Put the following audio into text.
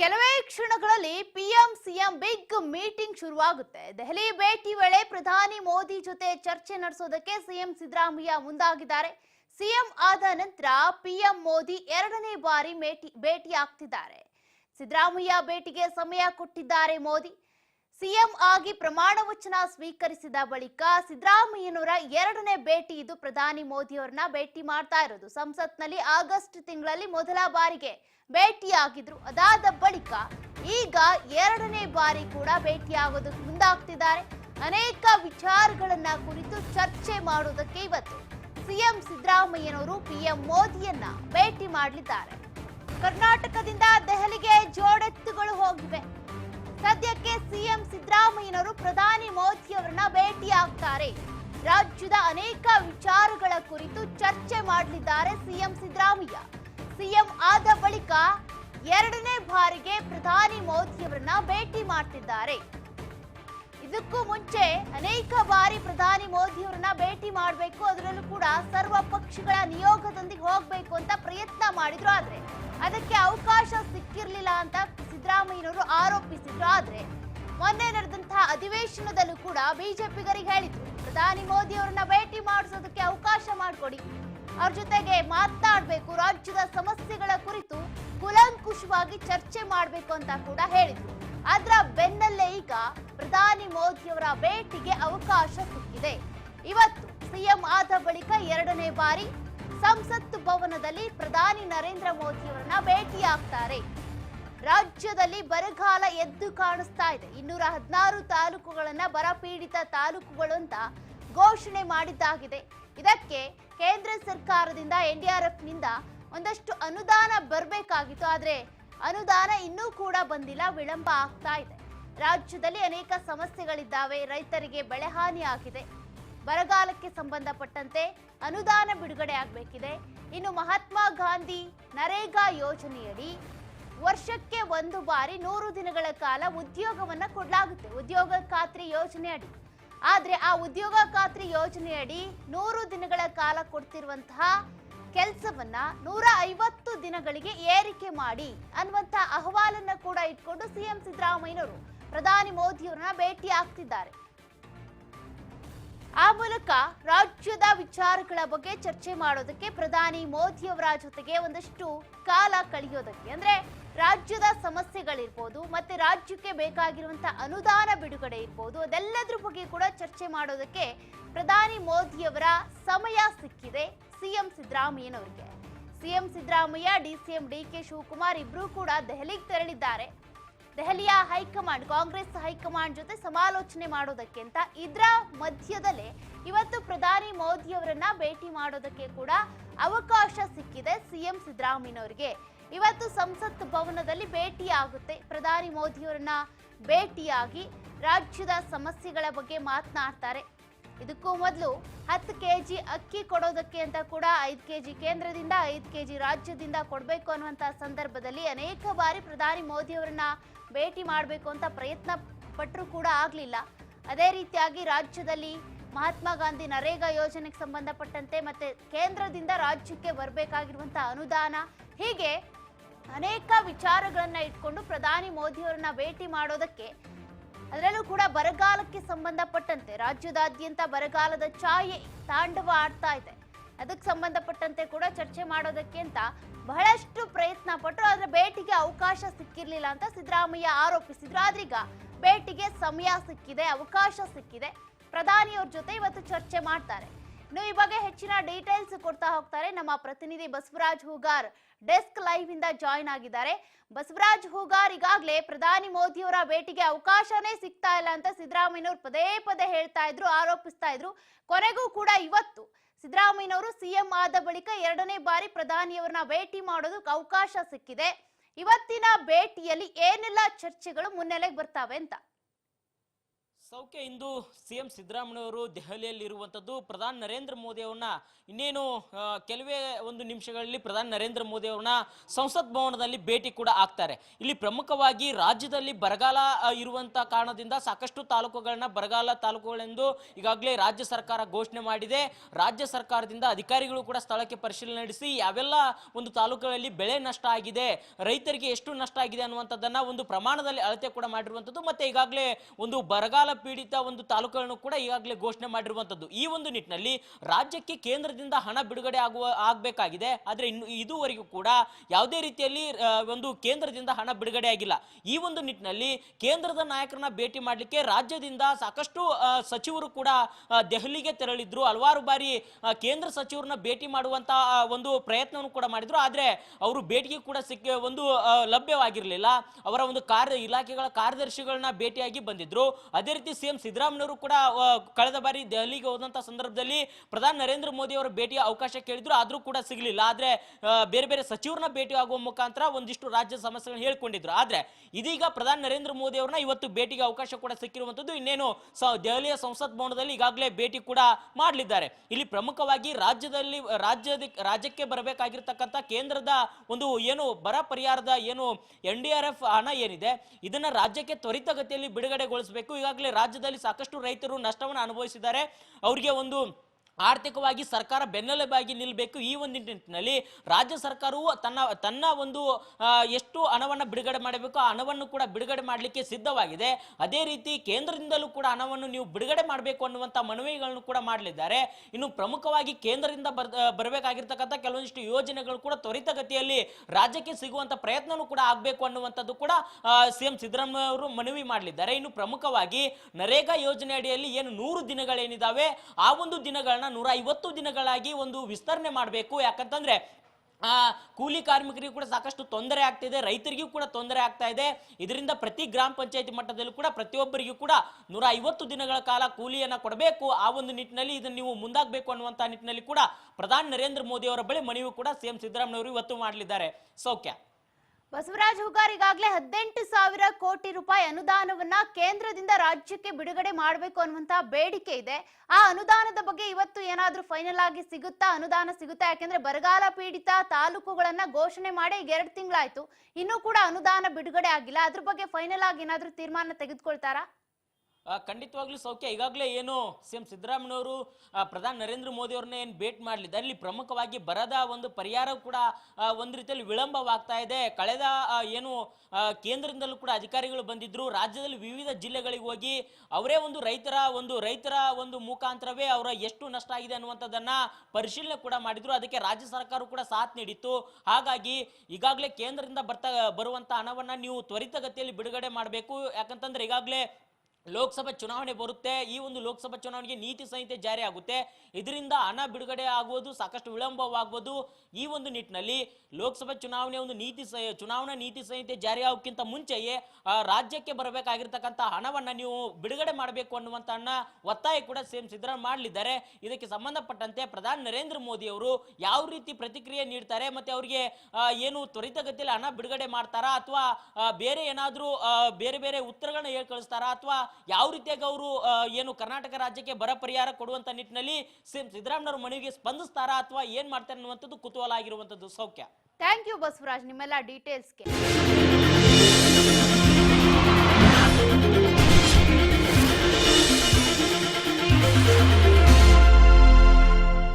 ಕೆಲವೇ ಕ್ಷಣಗಳಲ್ಲಿ PM, CM big meeting ಶುರುವಾಗುತ್ತೆ. ದೆಹಲಿ ಭೇಟಿ ವೇಳೆ ಪ್ರಧಾನಿ ಮೋದಿ ಜೊತೆ ಚರ್ಚೆ ನಡೆಸೋದಕ್ಕೆ ಸಿಎಂ ಸಿದ್ದರಾಮಯ್ಯ ಮುಂದಾಗಿದ್ದಾರೆ. ಸಿಎಂ ಆದ ನಂತರ ಪಿಎಂ ಮೋದಿ ಎರಡನೇ ಬಾರಿ ಭೇಟಿ ಭೇಟಿ ಆಗ್ತಿದ್ದಾರೆ ಸಿದ್ದರಾಮಯ್ಯ ಭೇಟಿಗೆ ಸಮಯ ಕೊಟ್ಟಿದ್ದಾರೆ ಮೋದಿ. ಸಿಎಂ ಆಗಿ ಪ್ರಮಾಣ ವಚನ ಸ್ವೀಕರಿಸಿದ ಬಳಿಕ ಸಿದ್ದರಾಮಯ್ಯನವರ ಎರಡನೇ ಭೇಟಿ ಇದು. ಪ್ರಧಾನಿ ಮೋದಿಯವರನ್ನ ಭೇಟಿ ಮಾಡ್ತಾ ಇರೋದು. ಸಂಸತ್ನಲ್ಲಿ ಆಗಸ್ಟ್ ತಿಂಗಳಲ್ಲಿ ಮೊದಲ ಬಾರಿಗೆ ಭೇಟಿಯಾಗಿದ್ರು. ಅದಾದ ಬಳಿಕ ಈಗ ಎರಡನೇ ಬಾರಿ ಕೂಡ ಭೇಟಿಯಾಗೋದಕ್ಕೆ ಮುಂದಾಗ್ತಿದ್ದಾರೆ. ಅನೇಕ ವಿಚಾರಗಳನ್ನ ಕುರಿತು ಚರ್ಚೆ ಮಾಡೋದಕ್ಕೆ ಇವತ್ತು ಸಿಎಂ ಸಿದ್ದರಾಮಯ್ಯನವರು ಪಿಎಂ ಮೋದಿಯನ್ನ ಭೇಟಿ ಮಾಡಲಿದ್ದಾರೆ. ಕರ್ನಾಟಕದಿಂದ ದೆಹಲಿಗೆ ಜೋಡೆತ್ತುಗಳು ಹೋಗಿವೆ. ಸದ್ಯಕ್ಕೆ ಸಿಎಂ ಭೇಟಿಯಾಗ್ತಾರೆ ರಾಜ್ಯದ ಅನೇಕ ವಿಚಾರಗಳ ಕುರಿತು ಚರ್ಚೆ ಮಾಡಲಿದ್ದಾರೆ ಸಿಎಂ ಸಿದ್ದರಾಮಯ್ಯ. ಸಿಎಂ ಆದ ಬಳಿಕ ಎರಡನೇ ಬಾರಿಗೆ ಪ್ರಧಾನಿ ಮೋದಿ ಅವರನ್ನ ಭೇಟಿ ಮಾಡ್ತಿದ್ದಾರೆ. ಇದಕ್ಕೂ ಮುಂಚೆ ಅನೇಕ ಬಾರಿ ಪ್ರಧಾನಿ ಮೋದಿ ಅವರನ್ನ ಭೇಟಿ ಮಾಡಬೇಕು, ಅದರಲ್ಲೂ ಕೂಡ ಸರ್ವ ಪಕ್ಷಗಳ ನಿಯೋಗದೊಂದಿಗೆ ಹೋಗ್ಬೇಕು ಅಂತ ಪ್ರಯತ್ನ ಮಾಡಿದ್ರು. ಆದ್ರೆ ಅದಕ್ಕೆ ಅವಕಾಶ ಸಿಕ್ಕಿರ್ಲಿಲ್ಲ ಅಂತ ಸಿದ್ದರಾಮಯ್ಯನವರು ಆರೋಪಿಸಿದ್ರು. ಆದ್ರೆ ಮೊನ್ನೆ ನಡೆದಂತಹ ಅಧಿವೇಶನದಲ್ಲೂ ಕೂಡ ಬಿಜೆಪಿಗರಿಗೆ ಹೇಳಿದ್ರು, ಪ್ರಧಾನಿ ಮೋದಿ ಅವರನ್ನ ಭೇಟಿ ಮಾಡಿಸೋದಕ್ಕೆ ಅವಕಾಶ ಮಾಡಿಕೊಡಿ. ಅವ್ರ ಜೊತೆಗೆ ಮಾತನಾಡಬೇಕು ರಾಜ್ಯದ ಸಮಸ್ಯೆಗಳ ಕುರಿತು ಕುಲಂಕುಷವಾಗಿ ಚರ್ಚೆ ಮಾಡಬೇಕು ಅಂತ ಕೂಡ ಹೇಳಿದ್ರು. ಅದರ ಬೆನ್ನಲ್ಲೇ ಈಗ ಪ್ರಧಾನಿ ಮೋದಿಯವರ ಭೇಟಿಗೆ ಅವಕಾಶ ಸಿಕ್ಕಿದೆ. ಇವತ್ತು ಸಿಎಂ ಆದ ಬಳಿಕ ಎರಡನೇ ಬಾರಿ ಸಂಸತ್ ಭವನದಲ್ಲಿ ಪ್ರಧಾನಿ ನರೇಂದ್ರ ಮೋದಿಯವರನ್ನ ಭೇಟಿಯಾಗ್ತಾರೆ. ರಾಜ್ಯದಲ್ಲಿ ಬರಗಾಲ ಎದ್ದು ಕಾಣಿಸ್ತಾ ಇದೆ. ಇನ್ನೂರ ಹದಿನಾರು ತಾಲೂಕುಗಳನ್ನ ಬರಪೀಡಿತ ತಾಲೂಕುಗಳು ಅಂತ ಘೋಷಣೆ ಮಾಡಿದ್ದಾಗಿದೆ. ಇದಕ್ಕೆ ಕೇಂದ್ರ ಸರ್ಕಾರದಿಂದ, ಎನ್ ಡಿ ಆರ್ನಿಂದ ಒಂದಷ್ಟು ಅನುದಾನ ಬರಬೇಕಾಗಿತ್ತು. ಆದರೆ ಅನುದಾನ ಇನ್ನೂ ಕೂಡ ಬಂದಿಲ್ಲ, ವಿಳಂಬ ಆಗ್ತಾ ಇದೆ. ರಾಜ್ಯದಲ್ಲಿ ಅನೇಕ ಸಮಸ್ಯೆಗಳಿದ್ದಾವೆ. ರೈತರಿಗೆ ಬೆಳೆ ಹಾನಿ ಆಗಿದೆ. ಬರಗಾಲಕ್ಕೆ ಸಂಬಂಧಪಟ್ಟಂತೆ ಅನುದಾನ ಬಿಡುಗಡೆ ಆಗಬೇಕಿದೆ. ಇನ್ನು ಮಹಾತ್ಮ ಗಾಂಧಿ ನರೇಗಾ ಯೋಜನೆಯಡಿ ವರ್ಷಕ್ಕೆ ಒಂದು ಬಾರಿ ನೂರು ದಿನಗಳ ಕಾಲ ಉದ್ಯೋಗವನ್ನ ಕೊಡಲಾಗುತ್ತೆ. ಉದ್ಯೋಗ ಖಾತ್ರಿ ಯೋಜನೆ ಅಡಿ. ಆದ್ರೆ ಆ ಉದ್ಯೋಗ ಖಾತ್ರಿ ಯೋಜನೆ ಅಡಿ ನೂರು ದಿನಗಳ ಕಾಲ ಕೊಡ್ತಿರುವಂತಹ ಕೆಲಸವನ್ನ ನೂರ ಐವತ್ತು ದಿನಗಳಿಗೆ ಏರಿಕೆ ಮಾಡಿ ಅನ್ನುವಂತ ಅಹವಾಲನ್ನ ಕೂಡ ಇಟ್ಕೊಂಡು ಸಿಎಂ ಸಿದ್ದರಾಮಯ್ಯನವರು ಪ್ರಧಾನಿ ಮೋದಿಯವರನ್ನ ಭೇಟಿ ಆಗ್ತಿದ್ದಾರೆ ಆ ಮೂಲಕ ರಾಜ್ಯದ ವಿಚಾರಗಳ ಬಗ್ಗೆ ಚರ್ಚೆ ಮಾಡೋದಕ್ಕೆ ಪ್ರಧಾನಿ ಮೋದಿಯವರ ಜೊತೆಗೆ ಒಂದಷ್ಟು ಕಾಲ ಕಳೆಯೋದಕ್ಕೆ, ಅಂದ್ರೆ ರಾಜ್ಯದ ಸಮಸ್ಯೆಗಳಿರ್ಬೋದು, ಮತ್ತೆ ರಾಜ್ಯಕ್ಕೆ ಬೇಕಾಗಿರುವಂತ ಅನುದಾನ ಬಿಡುಗಡೆ ಇರ್ಬೋದು, ಅದೆಲ್ಲದ್ರ ಬಗ್ಗೆ ಕೂಡ ಚರ್ಚೆ ಮಾಡೋದಕ್ಕೆ ಪ್ರಧಾನಿ ಮೋದಿಯವರ ಸಮಯ ಸಿಕ್ಕಿದೆ. CM ಸಿದ್ದರಾಮಯ್ಯನವರಿಗೆ. CM Siddaramaiah DCM D K Shivakumar ಇಬ್ರು ಕೂಡ ದೆಹಲಿಗೆ ತೆರಳಿದ್ದಾರೆ. ದೆಹಲಿಯ ಹೈಕಮಾಂಡ್, ಕಾಂಗ್ರೆಸ್ ಹೈಕಮಾಂಡ್ ಜೊತೆ ಸಮಾಲೋಚನೆ ಮಾಡೋದಕ್ಕೆ ಅಂತ ಇದರ ಮಧ್ಯದಲ್ಲೇ ಇವತ್ತು ಪ್ರಧಾನಿ ಮೋದಿ ಅವರನ್ನ ಭೇಟಿ ಮಾಡೋದಕ್ಕೆ ಕೂಡ ಅವಕಾಶ ಸಿಕ್ಕಿದೆ ಸಿಎಂ ಸಿದ್ದರಾಮಯ್ಯನವರಿಗೆ. ಇವತ್ತು ಸಂಸತ್ ಭವನದಲ್ಲಿ ಭೇಟಿ ಆಗುತ್ತೆ ಪ್ರಧಾನಿ ಮೋದಿಯವರನ್ನ ಭೇಟಿಯಾಗಿ ರಾಜ್ಯದ ಸಮಸ್ಯೆಗಳ ಬಗ್ಗೆ ಮಾತನಾಡ್ತಾರೆ. ಇದಕ್ಕೂ ಮೊದಲು ಹತ್ತು ಕೆ ಜಿ ಅಕ್ಕಿ ಕೊಡೋದಕ್ಕೆ ಅಂತ ಕೂಡ ಐದು ಕೆ ಜಿ ಕೇಂದ್ರದಿಂದ ಐದು ಕೆ ಜಿ ರಾಜ್ಯದಿಂದ ಕೊಡಬೇಕು ಅನ್ನುವಂಥ ಸಂದರ್ಭದಲ್ಲಿ ಅನೇಕ ಬಾರಿ ಪ್ರಧಾನಿ ಮೋದಿ ಅವರನ್ನ ಭೇಟಿ ಮಾಡಬೇಕು ಅಂತ ಪ್ರಯತ್ನ ಪಟ್ಟರೂ ಕೂಡ ಆಗಲಿಲ್ಲ. ಅದೇ ರೀತಿಯಾಗಿ ರಾಜ್ಯದಲ್ಲಿ ಮಹಾತ್ಮ ಗಾಂಧಿ ನರೇಗಾ ಯೋಜನೆಗೆ ಸಂಬಂಧಪಟ್ಟಂತೆ ಮತ್ತೆ ಕೇಂದ್ರದಿಂದ ರಾಜ್ಯಕ್ಕೆ ಬರಬೇಕಾಗಿರುವಂಥ ಅನುದಾನ, ಹೀಗೆ ಅನೇಕ ವಿಚಾರಗಳನ್ನು ಇಟ್ಕೊಂಡು ಪ್ರಧಾನಿ ಮೋದಿಯವರನ್ನ ಭೇಟಿ ಮಾಡೋದಕ್ಕೆ ಅದರಲ್ಲೂ ಕೂಡ ಬರಗಾಲಕ್ಕೆ ಸಂಬಂಧಪಟ್ಟಂತೆ ರಾಜ್ಯದಾದ್ಯಂತ ಬರಗಾಲದ ಛಾಯೆ ತಾಂಡವ ಆಡ್ತಾ ಇದೆ. ಅದಕ್ಕೆ ಸಂಬಂಧಪಟ್ಟಂತೆ ಕೂಡ ಚರ್ಚೆ ಮಾಡೋದಕ್ಕೆ ಅಂತ ಬಹಳಷ್ಟು ಪ್ರಯತ್ನ ಪಟ್ಟರು, ಆದರೆ ಭೇಟಿಗೆ ಅವಕಾಶ ಸಿಕ್ಕಿರಲಿಲ್ಲ ಅಂತ ಸಿದ್ದರಾಮಯ್ಯ ಆರೋಪಿಸಿದ್ರು. ಆದ್ರೀಗ ಭೇಟಿಗೆ ಸಮಯ ಸಿಕ್ಕಿದೆ, ಅವಕಾಶ ಸಿಕ್ಕಿದೆ. ಪ್ರಧಾನಿಯವ್ರ ಜೊತೆ ಇವತ್ತು ಚರ್ಚೆ ಮಾಡ್ತಾರೆ. ಇನ್ನು ಈ ಬಗ್ಗೆ ಹೆಚ್ಚಿನ ಡೀಟೇಲ್ಸ್ ಕೊಡ್ತಾ ಹೋಗ್ತಾರೆ ನಮ್ಮ ಪ್ರತಿನಿಧಿ ಬಸವರಾಜ್ ಹೂಗಾರ್. ಡೆಸ್ಕ್ ಲೈವ್ ಇಂದ ಜಾಯಿನ್ ಆಗಿದ್ದಾರೆ. ಬಸವರಾಜ್ ಹೂಗಾರ್ ಈಗಾಗಲೇ ಪ್ರಧಾನಿ ಮೋದಿಯವರ ಭೇಟಿಗೆ ಅವಕಾಶನೇ ಸಿಗ್ತಾ ಇಲ್ಲ ಅಂತ ಸಿದ್ದರಾಮಯ್ಯನವರು ಪದೇ ಪದೇ ಹೇಳ್ತಾ ಇದ್ರು, ಆರೋಪಿಸ್ತಾ ಇದ್ರು. ಕೊನೆಗೂ ಕೂಡ ಇವತ್ತು ಸಿದ್ದರಾಮಯ್ಯನವರು ಸಿಎಂ ಆದ ಬಳಿಕ ಎರಡನೇ ಬಾರಿ ಪ್ರಧಾನಿಯವರನ್ನ ಭೇಟಿ ಮಾಡೋದಕ್ಕೆ ಅವಕಾಶ ಸಿಕ್ಕಿದೆ. ಇವತ್ತಿನ ಭೇಟಿಯಲ್ಲಿ ಏನೆಲ್ಲ ಚರ್ಚೆಗಳು ಮುನ್ನೆಲೆಗೆ ಬರ್ತಾವೆ ಅಂತ. ಸೌಖ್ಯ ಇಂದು ಸಿ ಎಂ ಸಿದ್ದರಾಮಯ್ಯವರು ದೆಹಲಿಯಲ್ಲಿ ಇರುವಂಥದ್ದು ಪ್ರಧಾನಿ ನರೇಂದ್ರ ಮೋದಿ ಅವ್ರನ್ನ ಇನ್ನೇನು ಕೆಲವೇ ಒಂದು ನಿಮಿಷಗಳಲ್ಲಿ ಪ್ರಧಾನಿ ನರೇಂದ್ರ ಮೋದಿ ಅವ್ರನ್ನ ಸಂಸತ್ ಭವನದಲ್ಲಿ ಭೇಟಿ ಕೂಡ ಆಗ್ತಾರೆ. ಇಲ್ಲಿ ಪ್ರಮುಖವಾಗಿ ರಾಜ್ಯದಲ್ಲಿ ಬರಗಾಲ ಇರುವಂಥ ಇರುವಂತ ಕಾರಣದಿಂದ ಸಾಕಷ್ಟು ತಾಲೂಕುಗಳನ್ನ ಬರಗಾಲ ತಾಲೂಕುಗಳೆಂದು ಈಗಾಗಲೇ ರಾಜ್ಯ ಸರ್ಕಾರ ಘೋಷಣೆ ಮಾಡಿದೆ. ರಾಜ್ಯ ಸರ್ಕಾರದಿಂದ ಅಧಿಕಾರಿಗಳು ಕೂಡ ಸ್ಥಳಕ್ಕೆ ಪರಿಶೀಲನೆ ನಡೆಸಿ ಯಾವೆಲ್ಲ ಒಂದು ತಾಲೂಕುಗಳಲ್ಲಿ ಬೆಳೆ ನಷ್ಟ ಆಗಿದೆ, ರೈತರಿಗೆ ಎಷ್ಟು ನಷ್ಟ ಆಗಿದೆ ಅನ್ನುವಂಥದ್ದನ್ನ ಒಂದು ಪ್ರಮಾಣದಲ್ಲಿ ಅಳತೆ ಕೂಡ ಮಾಡಿರುವಂಥದ್ದು. ಮತ್ತೆ ಈಗಾಗಲೇ ಒಂದು ಬರಗಾಲ ಪೀಡಿತ ಒಂದು ತಾಲೂಕುಗಳನ್ನು ಕೂಡ ಈಗಾಗಲೇ ಘೋಷಣೆ ಮಾಡಿರುವಂತದ್ದು. ಈ ಒಂದು ನಿಟ್ಟಿನಲ್ಲಿ ರಾಜ್ಯಕ್ಕೆ ಕೇಂದ್ರದಿಂದ ಹಣ ಬಿಡುಗಡೆ ಆಗುವ, ಆಗಬೇಕಾಗಿದೆ. ಆದರೆ ಇನ್ನು ಇದುವರೆಗೂ ಕೂಡ ಯಾವುದೇ ರೀತಿಯಲ್ಲಿ ಒಂದು ಕೇಂದ್ರದಿಂದ ಹಣ ಬಿಡುಗಡೆ ಆಗಿಲ್ಲ. ಈ ಒಂದು ನಿಟ್ಟಿನಲ್ಲಿ ಕೇಂದ್ರದ ನಾಯಕರನ್ನ ಭೇಟಿ ಮಾಡಲಿಕ್ಕೆ ರಾಜ್ಯದಿಂದ ಸಾಕಷ್ಟು ಸಚಿವರು ಕೂಡ ದೆಹಲಿಗೆ ತೆರಳಿದ್ರು. ಹಲವಾರು ಬಾರಿ ಕೇಂದ್ರ ಸಚಿವರನ್ನ ಭೇಟಿ ಮಾಡುವಂತಹ ಒಂದು ಪ್ರಯತ್ನವನ್ನು ಕೂಡ ಮಾಡಿದ್ರು. ಆದ್ರೆ ಅವರು ಭೇಟಿಗೆ ಕೂಡ ಸಿಕ್ಕ, ಒಂದು ಲಭ್ಯವಾಗಿರಲಿಲ್ಲ. ಅವರ ಒಂದು ಕಾರ್ಯ ಇಲಾಖೆಗಳ ಕಾರ್ಯದರ್ಶಿಗಳನ್ನ ಭೇಟಿಯಾಗಿ ಬಂದಿದ್ರು. ಅದೇ ರೀತಿ ಸಿಎಂ ಸಿದ್ದರಾಮಯ್ಯವರು ಕೂಡ ಕಳೆದ ಬಾರಿ ದೆಹಲಿಗೆ ಹೋದಂಥ ಸಂದರ್ಭದಲ್ಲಿ ಪ್ರಧಾನಿ ನರೇಂದ್ರ ಮೋದಿ ಅವರ ಭೇಟಿಯ ಅವಕಾಶ ಕೇಳಿದ್ರು, ಆದ್ರೂ ಕೂಡ ಸಿಗಲಿಲ್ಲ. ಆದ್ರೆ ಬೇರೆ ಬೇರೆ ಸಚಿವರನ್ನ ಭೇಟಿ ಆಗುವ ಮುಖಾಂತರ ಒಂದಿಷ್ಟು ರಾಜ್ಯ ಸಮಸ್ಯೆಗಳನ್ನ ಹೇಳ್ಕೊಂಡಿದ್ರು. ಆದ್ರೆ, ಇದೀಗ ಪ್ರಧಾನಿ ನರೇಂದ್ರ ಮೋದಿ ಅವರನ್ನ ಇವತ್ತು ಭೇಟಿಗೆ ಅವಕಾಶ ಕೂಡ ಸಿಕ್ಕಿರುವಂತದ್ದು ಇನ್ನೇನು ದೆಹಲಿಯ ಸಂಸತ್ ಭವನದಲ್ಲಿ ಈಗಾಗಲೇ ಭೇಟಿ ಕೂಡ ಮಾಡಲಿದ್ದಾರೆ. ಇಲ್ಲಿ ಪ್ರಮುಖವಾಗಿ ರಾಜ್ಯದಲ್ಲಿ, ರಾಜ್ಯದ, ರಾಜ್ಯಕ್ಕೆ ಬರಬೇಕಾಗಿರ್ತಕ್ಕಂಥ ಕೇಂದ್ರದ ಒಂದು ಏನು ಬರ ಪರಿಹಾರದ ಏನು ಎನ್ ಡಿ ಆರ್ ಎಫ್ ಹಣ ಏನಿದೆ, ಇದನ್ನ ರಾಜ್ಯಕ್ಕೆ ತ್ವರಿತಗತಿಯಲ್ಲಿ ಬಿಡುಗಡೆಗೊಳಿಸಬೇಕು. ಈಗಾಗಲೇ ರಾಜ್ಯದಲ್ಲಿ ಸಾಕಷ್ಟು ರೈತರು ನಷ್ಟವನ್ನು ಅನುಭವಿಸಿದ್ದಾರೆ. ಅವರಿಗೆ ಒಂದು ಆರ್ಥಿಕವಾಗಿ ಸರ್ಕಾರ ಬೆನ್ನೆಲುಬಾಗಿ ನಿಲ್ಲಬೇಕು ಈ ಒಂದು ನಿಟ್ಟಿನಲ್ಲಿ ರಾಜ್ಯ ಸರ್ಕಾರವು ತನ್ನ ತನ್ನ ಒಂದು ಎಷ್ಟು ಹಣವನ್ನು ಬಿಡುಗಡೆ ಮಾಡಬೇಕು ಆ ಹಣವನ್ನು ಕೂಡ ಬಿಡುಗಡೆ ಮಾಡಲಿಕ್ಕೆ ಸಿದ್ಧವಾಗಿದೆ. ಅದೇ ರೀತಿ ಕೇಂದ್ರದಿಂದಲೂ ಕೂಡ ಹಣವನ್ನು ನೀವು ಬಿಡುಗಡೆ ಮಾಡಬೇಕು ಅನ್ನುವಂಥ ಮನವಿಗಳನ್ನು ಕೂಡ ಮಾಡಲಿದ್ದಾರೆ. ಇನ್ನು ಪ್ರಮುಖವಾಗಿ ಕೇಂದ್ರದಿಂದ ಬರ್ ಬರಬೇಕಾಗಿರ್ತಕ್ಕಂಥ ಕೆಲವೊಂದಿಷ್ಟು ಯೋಜನೆಗಳು ಕೂಡ ತ್ವರಿತಗತಿಯಲ್ಲಿ ರಾಜ್ಯಕ್ಕೆ ಸಿಗುವಂಥ ಪ್ರಯತ್ನವೂ ಕೂಡ ಆಗಬೇಕು ಅನ್ನುವಂಥದ್ದು ಕೂಡ ಸಿ ಎಂ ಸಿದ್ದರಾಮಯ್ಯ ಅವರು ಮನವಿ ಮಾಡಲಿದ್ದಾರೆ. ಇನ್ನು ಪ್ರಮುಖವಾಗಿ ನರೇಗಾ ಯೋಜನೆ ಅಡಿಯಲ್ಲಿ ಏನು ನೂರು ದಿನಗಳೇನಿದ್ದಾವೆ ಆ ಒಂದು ದಿನಗಳನ್ನ ನೂರ ಐವತ್ತು ದಿನಗಳಾಗಿ ಒಂದು ವಿಸ್ತರಣೆ ಮಾಡಬೇಕು. ಯಾಕಂತಂದ್ರೆ, ಆ, ಕೂಲಿ ಕಾರ್ಮಿಕರಿಗೂ ಕೂಡ ಸಾಕಷ್ಟು ತೊಂದರೆ ಆಗ್ತಿದೆ, ರೈತರಿಗೂ ಕೂಡ ತೊಂದರೆ ಆಗ್ತಾ ಇದೆ. ಇದರಿಂದ ಪ್ರತಿ ಗ್ರಾಮ ಪಂಚಾಯತಿ ಮಟ್ಟದಲ್ಲೂ ಕೂಡ ಪ್ರತಿಯೊಬ್ಬರಿಗೂ ಕೂಡ ನೂರ ಐವತ್ತು ದಿನಗಳ ಕಾಲ ಕೂಲಿಯನ್ನು ಕೊಡಬೇಕು. ಆ ಒಂದು ನಿಟ್ಟಿನಲ್ಲಿ ಇದನ್ನು ನೀವು ಮುಂದಾಗಬೇಕು ಅನ್ನುವಂಥ ನಿಟ್ಟಿನಲ್ಲಿ ಕೂಡ ಪ್ರಧಾನಿ ನರೇಂದ್ರ ಮೋದಿ ಅವರ ಬಳಿ ಮನವಿ ಕೂಡ ಸಿ ಎಂ ಸಿದ್ದರಾಮಯ್ಯವರು ಇವತ್ತು ಮಾಡಲಿದ್ದಾರೆ. ಸೌಖ್ಯ ಬಸವರಾಜ್ ಹುಗಾರ್ ಈಗಾಗಲೇ ಹದಿನೆಂಟು ಸಾವಿರ ಕೋಟಿ ರೂಪಾಯಿ ಅನುದಾನವನ್ನ ಕೇಂದ್ರದಿಂದ ರಾಜ್ಯಕ್ಕೆ ಬಿಡುಗಡೆ ಮಾಡಬೇಕು ಅನ್ನುವಂತಹ ಬೇಡಿಕೆ ಇದೆ. ಆ ಅನುದಾನದ ಬಗ್ಗೆ ಇವತ್ತು ಏನಾದ್ರೂ ಫೈನಲ್ ಆಗಿ ಸಿಗುತ್ತಾ? ಅನುದಾನ ಸಿಗುತ್ತಾ? ಯಾಕೆಂದ್ರೆ ಬರಗಾಲ ಪೀಡಿತ ತಾಲೂಕುಗಳನ್ನ ಘೋಷಣೆ ಮಾಡಿ ಈಗ ಎರಡು ತಿಂಗಳಾಯ್ತು. ಇನ್ನೂ ಕೂಡ ಅನುದಾನ ಬಿಡುಗಡೆ ಆಗಿಲ್ಲ. ಅದ್ರ ಬಗ್ಗೆ ಫೈನಲ್ ಆಗಿ ಏನಾದ್ರೂ ತೀರ್ಮಾನ ತೆಗೆದುಕೊಳ್ತಾರಾ? ಖಂಡಿತವಾಗ್ಲೂ ಸೌಖ್ಯ. ಈಗಾಗಲೇ ಏನು ಸಿ ಎಂ ಸಿದ್ದರಾಮಯ್ಯವರು ಪ್ರಧಾನಿ ನರೇಂದ್ರ ಮೋದಿ ಅವ್ರನ್ನ ಏನು ಭೇಟಿ ಮಾಡಲಿದ್ದಾರೆ ಅಲ್ಲಿ ಪ್ರಮುಖವಾಗಿ ಬರದ ಒಂದು ಪರಿಹಾರ ಕೂಡ ಒಂದು ರೀತಿಯಲ್ಲಿ ವಿಳಂಬವಾಗ್ತಾ ಇದೆ. ಕಳೆದ ಏನು ಕೇಂದ್ರದಿಂದಲೂ ಕೂಡ ಅಧಿಕಾರಿಗಳು ಬಂದಿದ್ರು. ರಾಜ್ಯದಲ್ಲಿ ವಿವಿಧ ಜಿಲ್ಲೆಗಳಿಗೆ ಹೋಗಿ ಅವರೇ ಒಂದು ರೈತರ ಒಂದು ರೈತರ ಒಂದು ಮುಖಾಂತರವೇ ಅವರ ಎಷ್ಟು ನಷ್ಟ ಆಗಿದೆ ಅನ್ನುವಂಥದ್ದನ್ನ ಪರಿಶೀಲನೆ ಕೂಡ ಮಾಡಿದ್ರು. ಅದಕ್ಕೆ ರಾಜ್ಯ ಸರ್ಕಾರ ಕೂಡ ಸಾಥ್ ನೀಡಿತ್ತು. ಹಾಗಾಗಿ ಈಗಾಗಲೇ ಕೇಂದ್ರದಿಂದ ಬರ್ತಾ, ಬರುವಂತ ಹಣವನ್ನ ನೀವು ತ್ವರಿತಗತಿಯಲ್ಲಿ ಬಿಡುಗಡೆ ಮಾಡಬೇಕು. ಯಾಕಂತಂದ್ರೆ ಈಗಾಗಲೇ ಲೋಕಸಭಾ ಚುನಾವಣೆ ಬರುತ್ತೆ, ಈ ಒಂದು ಲೋಕಸಭಾ ಚುನಾವಣೆಗೆ ನೀತಿ ಸಂಹಿತೆ ಜಾರಿ ಆಗುತ್ತೆ. ಇದರಿಂದ ಹಣ ಬಿಡುಗಡೆ ಆಗುವುದು, ಸಾಕಷ್ಟು ವಿಳಂಬವಾಗುವುದು ಈ ಒಂದು ನಿಟ್ಟಿನಲ್ಲಿ. ಲೋಕಸಭಾ ಚುನಾವಣೆ ಒಂದು ನೀತಿ ಚುನಾವಣಾ ನೀತಿ ಸಂಹಿತೆ ಜಾರಿ ಆಗೋಕ್ಕಿಂತ ಮುಂಚೆಯೇ ರಾಜ್ಯಕ್ಕೆ ಬರಬೇಕಾಗಿರ್ತಕ್ಕಂಥ ಹಣವನ್ನು ನೀವು ಬಿಡುಗಡೆ ಮಾಡಬೇಕು ಅನ್ನುವಂತ ಒತ್ತಾಯ ಕೂಡ ಸಿಎಂ ಸಿದ್ದರಾಮಯ್ಯ ಮಾಡಲಿದ್ದಾರೆ. ಇದಕ್ಕೆ ಸಂಬಂಧಪಟ್ಟಂತೆ ಪ್ರಧಾನಿ ನರೇಂದ್ರ ಮೋದಿ ಅವರು ಯಾವ ರೀತಿ ಪ್ರತಿಕ್ರಿಯೆ ನೀಡ್ತಾರೆ ಮತ್ತೆ ಅವರಿಗೆ ಏನು ತ್ವರಿತಗತಿಯಲ್ಲಿ ಹಣ ಬಿಡುಗಡೆ ಮಾಡ್ತಾರಾ ಅಥವಾ ಬೇರೆ ಏನಾದರೂ ಬೇರೆ ಬೇರೆ ಉತ್ತರಗಳನ್ನ ಹೇಳಿ ಕಳಿಸ್ತಾರಾ ಅಥವಾ ಯಾವ ರೀತಿಯಾಗಿ ಅವರು ಏನು ಕರ್ನಾಟಕ ರಾಜ್ಯಕ್ಕೆ ಬರ ಪರಿಹಾರ ಕೊಡುವಂತ ನಿಟ್ಟಿನಲ್ಲಿ ಸಿಎಂ ಸಿದ್ದರಾಮಯ್ಯವ್ರ ಮನವಿಗೆ ಸ್ಪಂದಿಸ್ತಾರಾ ಅಥವಾ ಏನ್ ಮಾಡ್ತಾರೆ ಅನ್ನುವಂಥದ್ದು ಕುತೂಹಲ ಆಗಿರುವಂತದ್ದು ಸೌಖ್ಯ. Thank you Basavaraj. ನಿಮ್ಮೆಲ್ಲ ಡೀಟೇಲ್ಸ್ಗೆ